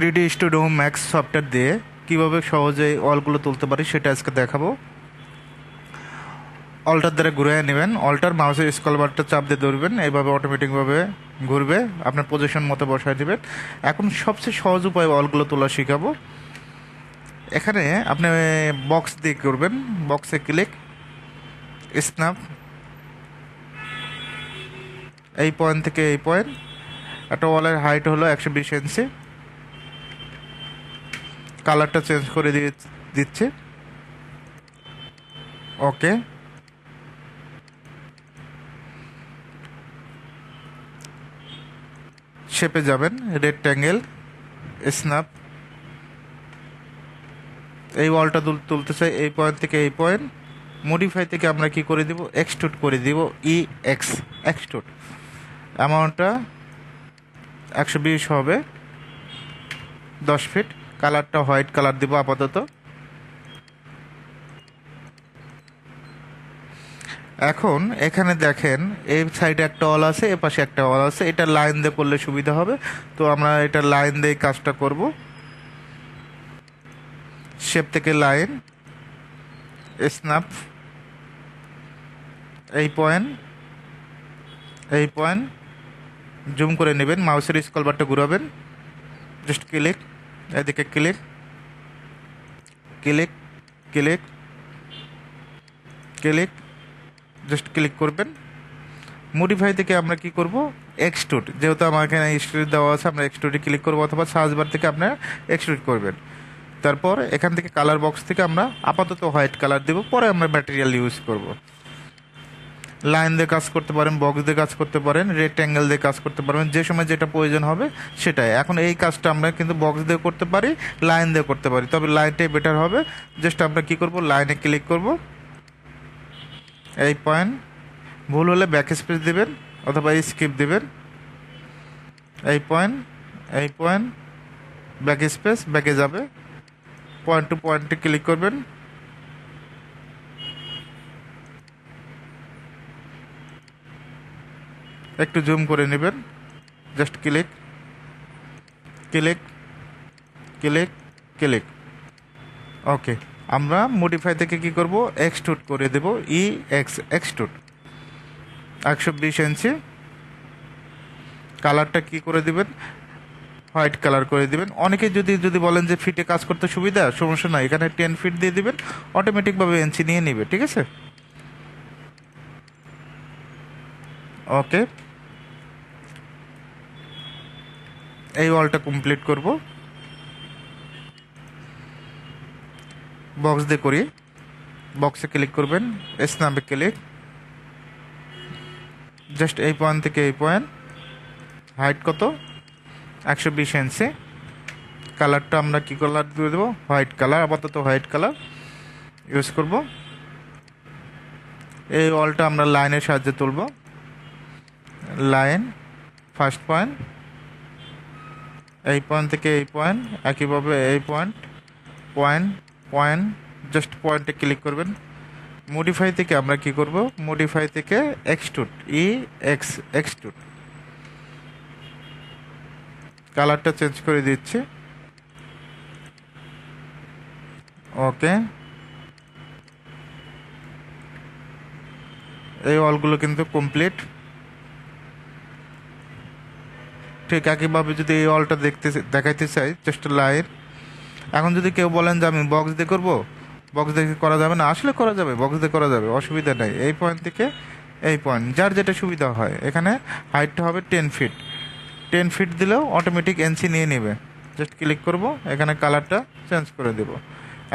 Three D studio max software দিয়ে কীভাবে সহজে অলগুলো তুলতে পারি সেটা আজকে দেখাবো। অল্টার দ্বারা ঘুরে নেবেন। অল্টার মাউসের স্কল বারটা চাপ দিয়ে ধরবেন। এইভাবে অটোমেটিকভাবে ঘুরবে। আপনার পজিশন মতো বসায় দেবেন। এখন সবচেয়ে সহজ উপায় অলগুলো তোলা শেখাবো। এখানে আপনি বক্স দিয়ে করবেন। বক্সে ক্লিক স্ন্যাপ এই পয়েন্ট থেকে এই পয়েন্ট একটা ওয়ালের হাইট হলো একশো বিশ ইঞ্চি কালারটা চেঞ্জ করে দিয়ে দিচ্ছে। ওকে। শেপে যাবেন রেক্ট্যাঙ্গেল স্ন্যাপ। এই ওয়ালটা তুলতে চাই, এই পয়েন্ট থেকে এই পয়েন্ট। মডিফাই থেকে আমরা কি করে দিব? এক্সটুট করে দিব ই এক্স এক্সটুট অ্যামাউন্টটা একশো বিশ হবে, দশ ফিট। কালারটা হোয়াইট কালার দিব আপাতত। এখন এখানে দেখেন, এই সাইডে একটা অল আছে, এ পাশে একটা অল আছে, এটা লাইন দিয়ে করলে সুবিধা হবে। তো আমরা এটা লাইন দিয়ে কাজটা করব। শেপ থেকে লাইন, স্ন্যাপ, এই পয়েন্ট এই পয়েন্ট, জুম করে নেবেন, মাউসের স্কল বারটা ঘুরাবেন জাস্ট ক্লিক এদিকে click click click click just click করবেন। মডিফাই থেকে আমরা কি করব? এক্সট্রুড যেহেতু আমার এখানে দেওয়া আছে, আমরা এক্সট্রুডে ক্লিক করব অথবা সার্চ বার থেকে আপনারা এক্সট্রুড করবেন। তারপর এখান থেকে কালার বক্স থেকে আমরা আপাতত হোয়াইট কালার দেব, পরে আমরা ম্যাটেরিয়াল ইউজ করব। লাইন দিয়ে কাজ করতে পারেন বক্স দিয়ে কাজ করতে পারেন রেক্ট্যাঙ্গেল দিয়ে কাজ করতে পারবেন, যে সময় যেটা প্রয়োজন হবে সেটাই। এখন এই কাজটা আমরা কিন্তু বক্স দিয়ে করতে পারি, লাইন দিয়ে করতে পারি। তবে লাইনটাই বেটার হবে। জাস্ট আমরা কি করব? লাইনে ক্লিক করব। এই পয়েন্ট ভুল হলে ব্যাক স্পেস দেবেন অথবা স্কিপ দেবেন। এই পয়েন্ট এই পয়েন্ট ব্যাক স্পেস ব্যাকে যাবে। পয়েন্ট টু পয়েন্টে ক্লিক করবেন। একটু জুম করে নেবেন। Just click click click click okay আমরা মডিফাই থেকে কি করব? এক্সটুট করে দেব ই এক্স এক্সটুট একশো বিশ ইঞ্চি কালারটা কি করে দিবেন? হোয়াইট কালার করে দিবেন। অনেকে যদি যদি বলেন যে ফিটে কাজ করতে সুবিধা, সমস্যা নয় এখানে টেন ফিট দিয়ে দিবেন অটোমেটিকভাবে ইঞ্চি নিয়ে নিবে, ঠিক আছে? ওকে এই ওয়ালটা কমপ্লিট করব। বক্স দিয়ে করি। বক্সে ক্লিক করবেন স্ন্যাপে ক্লিক জাস্ট এই পয়েন্ট থেকে এই পয়েন্ট হাইট কত? একশো বিশ ইঞ্চি কালারটা আমরা কী কালার দিয়ে দেবো? হোয়াইট কালার আপাতত হোয়াইট কালার ইউজ করব। এই ওয়ালটা আমরা লাইনের সাহায্যে তুলব। লাইন ফার্স্ট পয়েন্ট এই পয়েন্ট থেকে এই পয়েন্ট একইভাবে এই পয়েন্ট পয়েন্ট পয়েন্ট জাস্ট পয়েন্টে ক্লিক করবেন। মডিফাই থেকে আমরা কি করব? মডিফাই থেকে এক্সটুট ই এক্স এক্সটুট কালারটা চেঞ্জ করে দিচ্ছি। ওকে এই অলগুলো কিন্তু কমপ্লিট ঠিক একইভাবে যদি এই অলটা দেখতে দেখাইতে চাই জাস্ট লাইন এখন যদি কেউ বলেন যে আমি বক্স দিয়ে করব বক্স দিয়ে করা যাবে? না, আসলে করা যাবে বক্স দিয়ে করা যাবে, অসুবিধা নেই। এই পয়েন্ট থেকে এই পয়েন্ট যার যেটা সুবিধা হয়। এখানে হাইটটা হবে টেন ফিট টেন ফিট দিলেও অটোমেটিক এনসি নিয়ে নেবে। জাস্ট ক্লিক করব, এখানে কালারটা চেঞ্জ করে দেবো।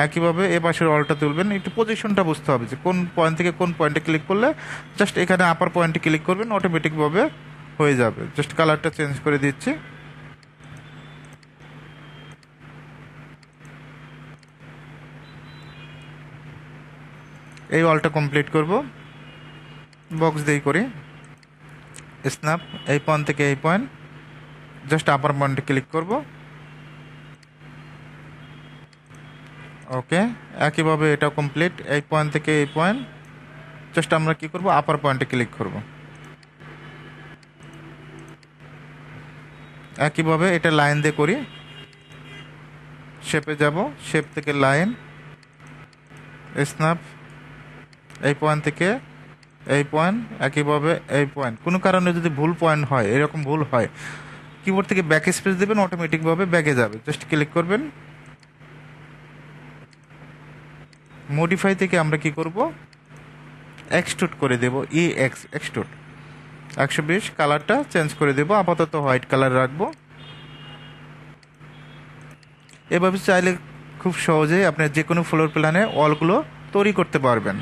একইভাবে এ পাশের অলটা তুলবেন, একটু পজিশনটা বুঝতে হবে যে কোন পয়েন্ট থেকে কোন পয়েন্টে ক্লিক করলে জাস্ট এখানে আপার পয়েন্টে ক্লিক করবেন অটোমেটিকভাবে হয়ে যাবে। জাস্ট কালারটা চেঞ্জ করে দিচ্ছি। এই ওয়ালটা কমপ্লিট করব। বক্স দিয়ে করি। স্ন্যাপ এই পয়েন্ট থেকে এই পয়েন্ট জাস্ট আপার পয়েন্টে ক্লিক করব। ওকে একইভাবে এটা কমপ্লিট এই পয়েন্ট থেকে এই পয়েন্ট জাস্ট আমরা কি করব? আপার পয়েন্টে ক্লিক করব। একইভাবে এটা লাইন দিয়ে করি। শেপে যাব শেপ থেকে লাইন স্ন্যাপ এই পয়েন্ট থেকে এই পয়েন্ট একইভাবে এই পয়েন্ট কোনো কারণে যদি ভুল পয়েন্ট হয়, এরকম ভুল হয় কিবোর্ড থেকে ব্যাক স্পেস দেবেন অটোমেটিকভাবে ব্যাকে যাবে। জাস্ট ক্লিক করবেন। মডিফাই থেকে আমরা কি করব? এক্সট্রুট করে দেব ই এক্স এক্সট্রুট একশো বিশ কালারটা চেঞ্জ করে দেব। আপাতত হোয়াইট কালার রাখব। এভাবে চাইলে খুব সহজেই আপনার যে কোনো ফ্লোর প্ল্যানে অলগুলো তৈরি করতে পারবেন।